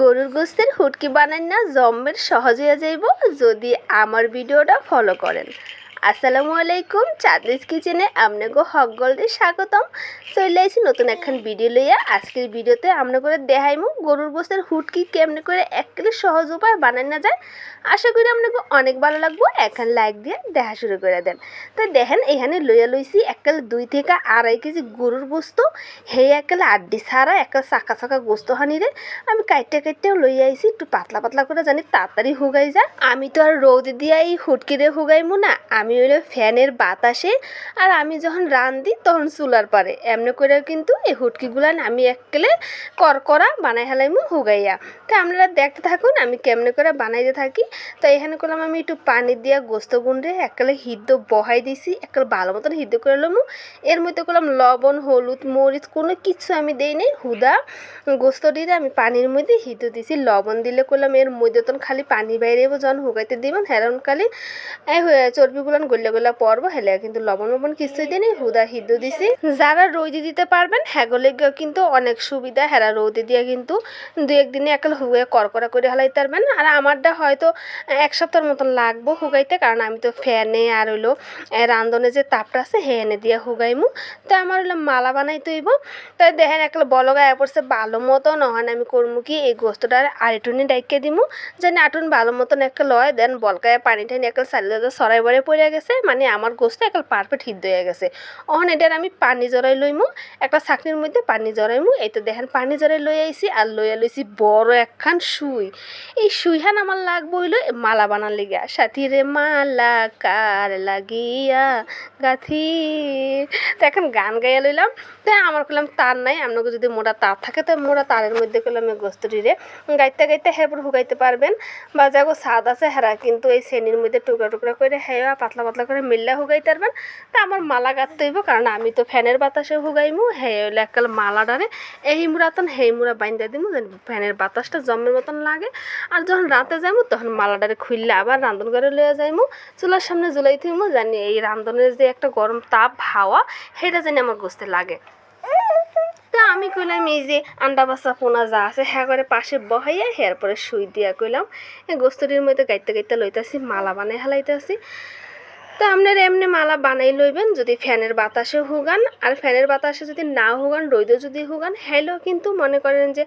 গরুর গোস্তের হুটকি বানান না জম্মের সহজ হয়ে যাইব। যদি আমার ভিডিওটা ফলো করেন। আসসালামু আলাইকুম, চাঁদলিস কিচেনে আপনাকে হক গল্ডে স্বাগতম। চলে আইছি নতুন একখান ভিডিও লইয়া। আজকের ভিডিওতে আমরা করে দেখাইমু গরুর গোস্তের হুটকি কেমনে করে একেবারে সহজ উপায় বানান না যায়। আশা করি আপনাকে অনেক ভালো লাগবো, একখান লাইক দিয়ে দেখা শুরু করে দেন। তো দেখেন, এখানে লইয়া লইছি একাল দুই থেকে আড়াই কেজি গরুর গোস্ত। হে একাল আড্ডি ছাড়া একাল চাকা চাকা গোস্ত হানিরে আমি কাইটে কাইটেও লইয়া আইছি, একটু পাতলা পাতলা করে জানি তাড়াতাড়ি হুগাই যায়। আমি তো আর রোদ দিয়ে এই হুটকিরে হুগাইমু না, আমি হইল ফ্যানের বাতাসে আর আমি যখন রান্ধি তখন চুলার পারে। এমনি করে কিন্তু এই হুটকিগুলান আমি এককেলে করকরা বানাই হেলাইমু হুগাইয়া। তো আপনারা দেখতে থাকুন, আমি কেমনে করে বানাইতে থাকি। তো এখানে করলাম আমি একটু পানি দিয়া গোস্ত গুন্ডে এককালে হিদ্দ বহাই দিছি এককালে ভালো মতন হিদ্দ করে লমু। এর মধ্যে করলাম লবণ, হলুদ, মরিচ, কোনো কিছু আমি দেই নাই, হুদা গোস্ত দিয়ে আমি পানির মধ্যে হিদ্দ দিছি। লবণ দিলে করলাম এর মধ্যে তখন খালি পানি বাইরে যখন হুগাইতে দিবেন, হেরন খালি, এই চর্বিগুলান গল্লা গল্লা পরবো হেলে, কিন্তু লবণ লবণ কিছুই দিই নাই হুদা হিদ্দ দিছি। যারা রোদে দিতে পারবেন হ্যাগলে কিন্তু অনেক সুবিধা, হেরা রোদে দিয়ে কিন্তু দু একদিনে একাল হুগে করকরা করে হালাইতে পারবেন। আর আমারটা হয়তো এক সপ্তাহের মতন লাগবো হুগাইতে, কারণ আমি তো ফ্যানে আর হইল রান্ধনে যে তাপটা আছে হেনে দিয়ে হুগাইমু। তো আমার হইল মালা বানাই হইব। তাই দেখেন একটা বলগা এ পড়ছে ভালো মতো নহন আমি করব কি, এই গোস্তটা আরেটুনি ডাইকে দিমু। যেন আটুন ভালো মতন একটা লয়, দেন বলকায় পানি টানি একাল চালিয়ে সরাই বরে পড়ে গেছে মানে আমার গোস্ত একাল পারফেক্ট হিদ্ধ হয়ে গেছে। অহন এটার আমি পানি জড়াই লইমু, একটা চাকনির মধ্যে পানি জড়াইমু, এই তো দেখেন পানি জড়াই লই আইছি আর লইয়া লইছি বড় একখান সুই। এই সুইহান আমার লাগবো হইল মালা বানার সাথী রে মালা কার লাগিয়া গাথি তো এখন গান গাইয়া লইলাম। তো আমার করলাম তার নাই আপনাকে যদি মোটা তার থাকে তো মোটা তারের মধ্যে করলাম এই গোস্তটি রে গাইতে গাইতে হেরপর হুগাইতে পারবেন। বা যাগো স্বাদ আছে হেরা, কিন্তু এই শ্রেণির মধ্যে টুকরা টুকরা করে হেয়া পাতলা পাতলা করে মিল্লা হুগাইতে পারবেন তা আমার মালা গাঁথতে হইব, কারণ আমি তো ফ্যানের বাতাসে হুগাইমু। হে হইলে একাল মালাডারে এই মুরাতন হেই মুরা বাইন্দা দিমু, যেন ফ্যানের বাতাসটা জমের মতন লাগে। আর যখন রাতে যাইমু, তখন মালাডারে খুললে আবার রান্ধন ঘরে লইয়া যাইমু। চুলার সামনে জুলাই থইমু, জানি এই রান্ধনের যে একটা গরম তাপ, হাওয়া সেটা জানি আমার গোস্তে লাগে। আমি কইলাম, এই যে আন্ডা বাসা পোনা যা আছে হ্যাঁ করে পাশে বহাইয়া হের পরে শুই দিয়া কইলাম। এই গোস্তটির মধ্যে গাইতে গাইতে লইতাছি, মালা বানাই হালাইতাছি। তো আপনার এমনি মালা বানাই লইবেন, যদি ফ্যানের বাতাসে হুগান, আর ফ্যানের বাতাসে যদি না হুগান, রোদে যদি হুগান, হ্যালো কিন্তু মনে করেন যে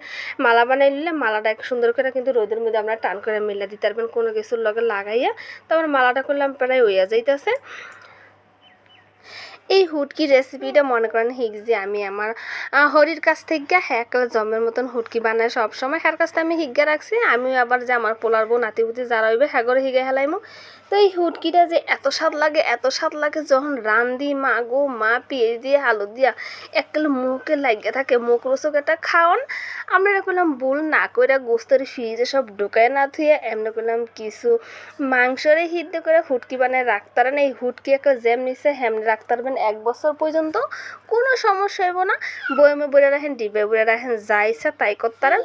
মালা বানাই নিলে মালাটা এক সুন্দর করে কিন্তু রোদের মধ্যে আমরা টান করে মিলে দিতে পারবেন কোনো কিছুর লগে লাগাইয়া। তারপর মালাটা করলাম প্রায় হইয়া যাইতেছে। এই হুটকি রেসিপিটা মনে করেন হিক যে আমি আমার হরির কাছ থেকে হ্যাঁ জমের মতন হুটকি বানায় সব সময় হ্যার কাছ থেকে আমি হিগা রাখছি, আমিও আবার যে আমার পোলার বউ নাতি পুতি যারা হইবে হ্যাঁ করে হিগে হেলাইমু। তো এই হুটকিটা যে এত স্বাদ লাগে, এত স্বাদ লাগে যখন রান্ধি, মা গো, মা, পেঁয়াজ দিয়ে, আলু দিয়া এককালে মুখে লাগিয়ে থাকে, মুখ রসক একটা খাওয়ান আমরা করলাম ভুল, না কইরা গোস্তের ফ্রিজে সব ঢুকায় না থুয়ে এমনি করলাম কিছু মাংসরে হিদ্ধ করে হুটকি বানায় রাখতারেন এই হুটকি একটা জ্যাম নিছে, হেমনি রাখতে পারবেন এক বছর পর্যন্ত। কোনো সমস্যা হইব না। বয়মে বইরা রাখেন ডিবে বইরা রাখেন, যা তাই করতারেন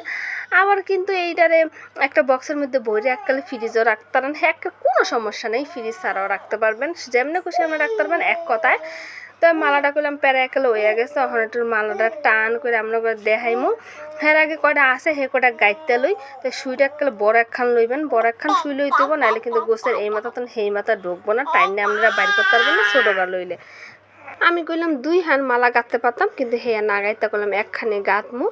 আবার কিন্তু এইটারে একটা বক্সের মধ্যে বইরে এককালে ফ্রিজও রাখতে পারেন। হ্যাঁ কোনো সমস্যা নেই ফ্রিজ ছাড়াও রাখতে পারবেন। যেমনি খুশি আমরা রাখতে পারবেন, এক কথায়। তো মালাটা করলাম প্যারা একালে হইয়া গেছে, এখন একটু মালাটা টান করে আমরা দেখাইমু। হের আগে কয়টা আছে, হে কয়টা গাইতে লই। তো সুইটা এককালে বড় একখান লইবেন, বড় একখান সুই লইতে হইব নাহলে কিন্তু গোস্তের এই মাথা তখন সেই মাথা ঢুকবো না টাইম নিয়ে আমরা বাইর করতে পারবেন না ছোটো গা লইলে। আমি কইলাম, দুই হান মালা গাঁথতে পারতাম, কিন্তু হেয়া না গাইতে করলাম একখানে গাঁথমু।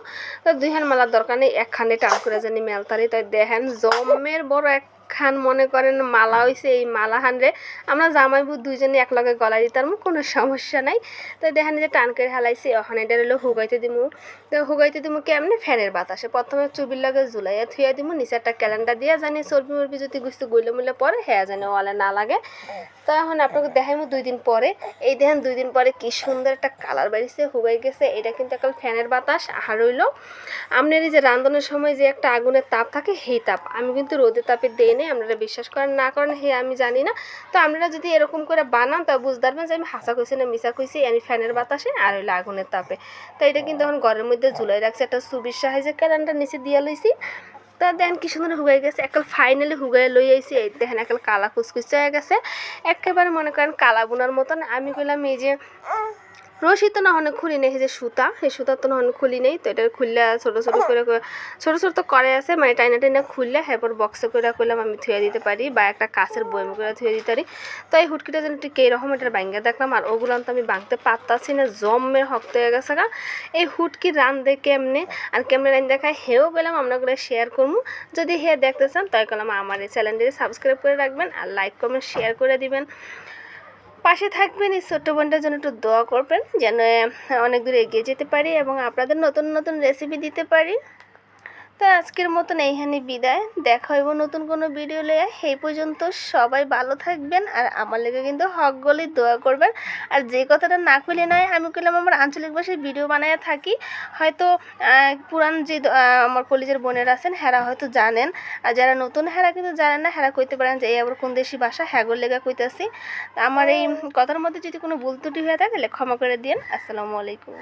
তো দুই হান মালার দরকার নেই, একখানে টান করে জানি মেলতারি, তাই দেখেন, জমের বড় একখান মনে করেন মালা হইছে, এই মালা হান রে আমরা জামাইবু দুইজনে এক লগে গলায় দিতাম, কোনো সমস্যা নাই। তো দেখেন যে টান করে হালাইছি, ওখানে এটা হলো হুগাইতে দিমু। তো হুগাইতে দিমু কেমনে? ফ্যানের বাতাসে। প্রথমে চুবির লগে জুলাইয়া থুইয়া দিমু, নিচে একটা ক্যালেন্ডার দিয়া জানি চর্বি মরবি যদি গুছতে গইলে মুলে পরে হ্যাঁ জানি ওয়ালে না লাগে। তো এখন আপনাকে দেখাইমু দুই দিন পরে। এই দেখেন দুই দিন পরে কি সুন্দর একটা কালার বেরিয়েছে, হুগাই গেছে। এটা কিন্তু একটা ফ্যানের বাতাস আর রইল আপনার এই যে রান্ধনের সময় যে একটা আগুনের তাপ থাকে, সেই তাপ। আমি কিন্তু রোদের তাপে দেই নেই আপনারা বিশ্বাস করেন, না করেন, হে আমি জানি না। তো আপনারা যদি এরকম করে বানান তা বুঝতে পারবেন যে আমি হাসা কইছি না মিশা কইছি আমি ফ্যানের বাতাসে আর হইল আগুনের তাপে। তো এটা কিন্তু এখন ঘরের মধ্যে ঝুলাই রাখছি, একটা সুবির সাহায্যে ক্যালেন্ডার নিচে দিয়ে লইছি। তা দেখেন কি সুন্দর হুগাই গেছে একাল ফাইনালি হুগাই লই আইছি, এই দেখেন একাল কালা কুচকুচ হয়ে গেছে। একেবারে মনে করেন কালা বোনার মতন। আমি কইলাম এই যে রশি তো না অনেক খুলি নেই যে সুতা এই সুতা তো না অনেক খুলি নেই, তো এটা খুললে ছোটো ছোটো করে ছোটো ছোটো তো করে আছে মানে টাইনা টাইনা খুললে, এরপর বক্সে করে করলাম, আমি থুয়ে দিতে পারি, বা একটা কাছের বয়ম করে থুয়ে দিতে পারি। তো এই হুটকিটা যেন ঠিক এইরকম এটার ব্যাঙ্গে দেখলাম, আর ওগুলো তো আমি ভাঙতে পারতাছি না জমের হক্ত হয়ে গেছে গা। এই হুটকি রান দেখে কেমনে, আর কেমনে রান দেখায়, হেও পেলাম আমরা করে শেয়ার করব। যদি হে দেখতে চান, তাই করলাম, আমার এই চ্যানেলটি সাবস্ক্রাইব করে রাখবেন, আর লাইক কমেন্ট শেয়ার করে দিবেন। পাশে থাকবেন এই ছোট্ট বোনটার জন্য একটু দোয়া করবেন, যেন অনেক দূর এগিয়ে যেতে পারি এবং আপনাদের নতুন নতুন রেসিপি দিতে পারি। তো আজকের মতন এইখানে বিদায়। দেখা হইব নতুন কোনো ভিডিও লয়ে সেই পর্যন্ত সবাই ভালো থাকবেন আর আমার লেগে কিন্তু হক গলি দোয়া করবেন। আর যে কথাটা না খুলে নয় আমি কইলাম আমার আঞ্চলিক ভাষায় ভিডিও বানায় থাকি। হয়তো পুরান যে আমার কলেজের বোনেরা আছেন হেরা হয়তো জানেন। আর যারা নতুন হেরা কিন্তু জানেন না হেরা কইতে পারেন যে এই আবার কোন দেশি ভাষা? হ্যাগর লেগে কইতাছি। আমার এই কথার মধ্যে যদি কোনো ভুল ত্রুটি হয়ে থাকে তাহলে ক্ষমা করে দিন আসসালামু আলাইকুম।